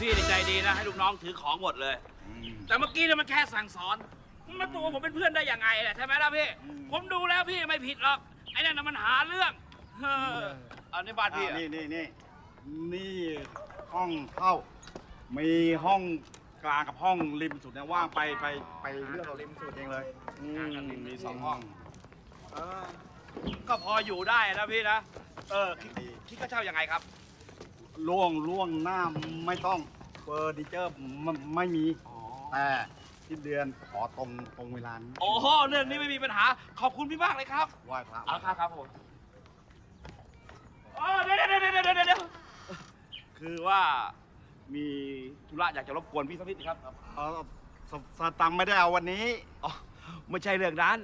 พี่นี่ใจดีนะ ให้ลูกน้องถือของหมดเลย แต่เมื่อกี้เนี่ยมันแค่สั่งสอน มันมาตัวผมเป็นเพื่อนได้ยังไงล่ะใช่ไหมล่ะพี่ ผมดูแล้วพี่ไม่ผิดหรอก ไอ้นั่นน่ะมันหาเรื่องเอออันนี้บ้านพี่อ่าอะนี่นี่นี่นี่ห้องเข้า มีห้องกลางกับห้องริมสุดเนี่ยว่างไปไปไปเลือกเอาริมสุดเองเลยอืกลางกับริมมีสองห้องเออก็พออยู่ได้นะพี่นะ เออคิดคิดค่าเช่ายังไงครับ ล่วงล่วงหน้าไม่ต้องเฟอร์นิเจอร์ไม่ไม่มีแต่ที่เดือนขอตรงตรงเวลานี้โอ้โหเรื่องนี้ไม่มีปัญหา ขอบคุณพี่มากเลยครับไหว้พระเอาครับครับผมอ๋อเดี๋ยวเดี๋ยวเดี๋ยวเดี๋ยวเดี๋ยวเดี๋ยวคือว่ามีธุระอยากจะรบกวนพี่สักนิดนึงครับเออสสตังค์ไม่ได้เอาวันนี้อ๋อไม่ใช่เรื่องนั้น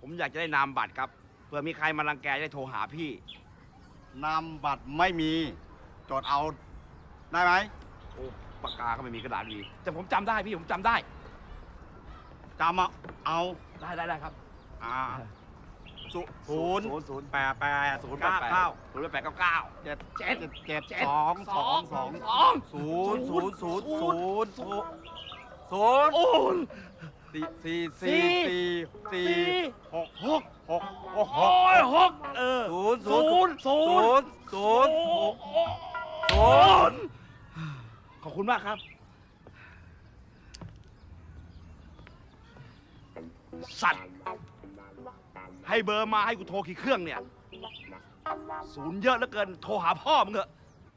ผมอยากจะได้นามบัตรครับเผื่อมีใครมารังแกจะได้โทรหาพี่ นามบัตรไม่มี จดเอาได้ไหมโอ้ปากกาก็ไม่มีกระดาษมีแต่ผมจำได้พี่ผมจำได้ จำเอาเอาได้ได้ได้ครับอ่าศูศูนย์ศูนย์ศูนย์แปดแปดศูศูนนย์ย์แปเก้าดเก้าศูนย์แปดเก้าเก้าเจ็ดเจ็เจ็ดดเจ็ดเจ็ดสองสองสองสองศูนย์ศูนย์ศูนย์ศูนย์ศูนย์ศูนย์ โอ้ย สี่สี่สี่สี่สี่สี่หกหกหกโอ้โหโอ้ยหกเออศูนย์ศูศูนนย์ย์ศูศูนย์นย์ศูนย์หก ศูศูนขอบคุณมากครับ สัตว์ ให้เบอร์มาให้กูโทรกี่เครื่องเนี่ย ศูนย์เยอะเหลือเกิน โทรหาพ่อมึงเถอะ